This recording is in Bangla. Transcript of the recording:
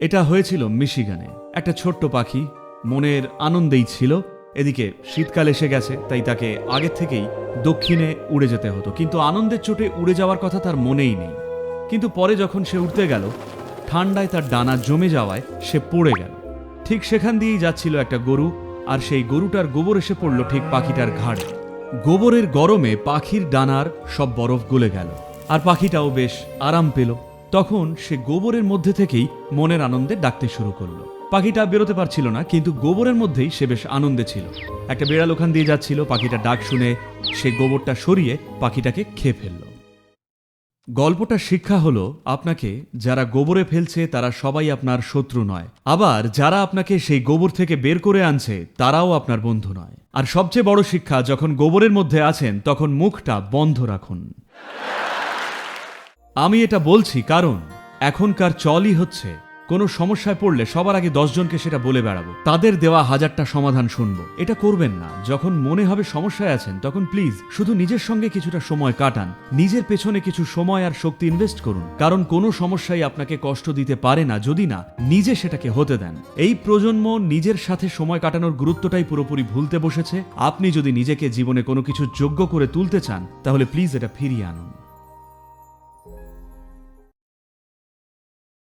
এটা হয়েছিল মিশিগানে। একটা ছোট্ট পাখি মনের আনন্দেই ছিল, এদিকে শীতকাল এসে গেছে, তাই তাকে আগের থেকেই দক্ষিণে উড়ে যেতে হতো। কিন্তু আনন্দের চোটে উড়ে যাওয়ার কথা তার মনেই নেই। কিন্তু পরে যখন সে উঠতে গেল, ঠান্ডায় তার ডানা জমে যাওয়ায় সে পড়ে গেল। ঠিক সেখান দিয়েই যাচ্ছিল একটা গরু, আর সেই গরুটার গোবর এসে পড়ল ঠিক পাখিটার ঘাড়ে। গোবরের গরমে পাখির ডানার সব বরফ গলে গেল, আর পাখিটাও বেশ আরাম পেল। তখন সে গোবরের মধ্যে থেকেই মনের আনন্দে ডাকতে শুরু করল। পাখিটা বেরোতে পারছিল না, কিন্তু গোবরের মধ্যেই সে বেশ আনন্দে ছিল। একটা বেড়াল ওখান দিয়ে যাচ্ছিল পাখিটা ডাক শুনে সে গোবরটা সরিয়ে পাখিটাকে খেয়ে ফেলল। গল্পটার শিক্ষা হলো, আপনাকে যারা গোবরে ফেলছে, তারা সবাই আপনার শত্রু নয়। আবার যারা আপনাকে সেই গোবর থেকে বের করে আনছে, তারাও আপনার বন্ধু নয়। আর সবচেয়ে বড় শিক্ষা, যখন গোবরের মধ্যে আছেন, তখন মুখটা বন্ধ রাখুন। আমি এটা বলছি কারণ এখনকার চলই হচ্ছে, কোনো সমস্যায় পড়লে সবার আগে দশজনকে সেটা বলে বেড়াবো। তাদের দেওয়া হাজারটা সমাধান শুনব। এটা করবেন না। যখন মনে হবে সমস্যায় আছেন, তখন প্লিজ শুধু নিজের সঙ্গে কিছুটা সময় কাটান। নিজের পেছনে কিছু সময় আর শক্তি ইনভেস্ট করুন। কারণ কোনো সমস্যাই আপনাকে কষ্ট দিতে পারে না যদি না নিজে সেটাকে হতে দেন। এই প্রজন্ম নিজের সাথে সময় কাটানোর গুরুত্বটাই পুরোপুরি ভুলতে বসেছে। আপনি যদি নিজেকে জীবনে কোনো কিছু যোগ্য করে তুলতে চান, তাহলে প্লিজ এটা ফিরিয়ে আনুন।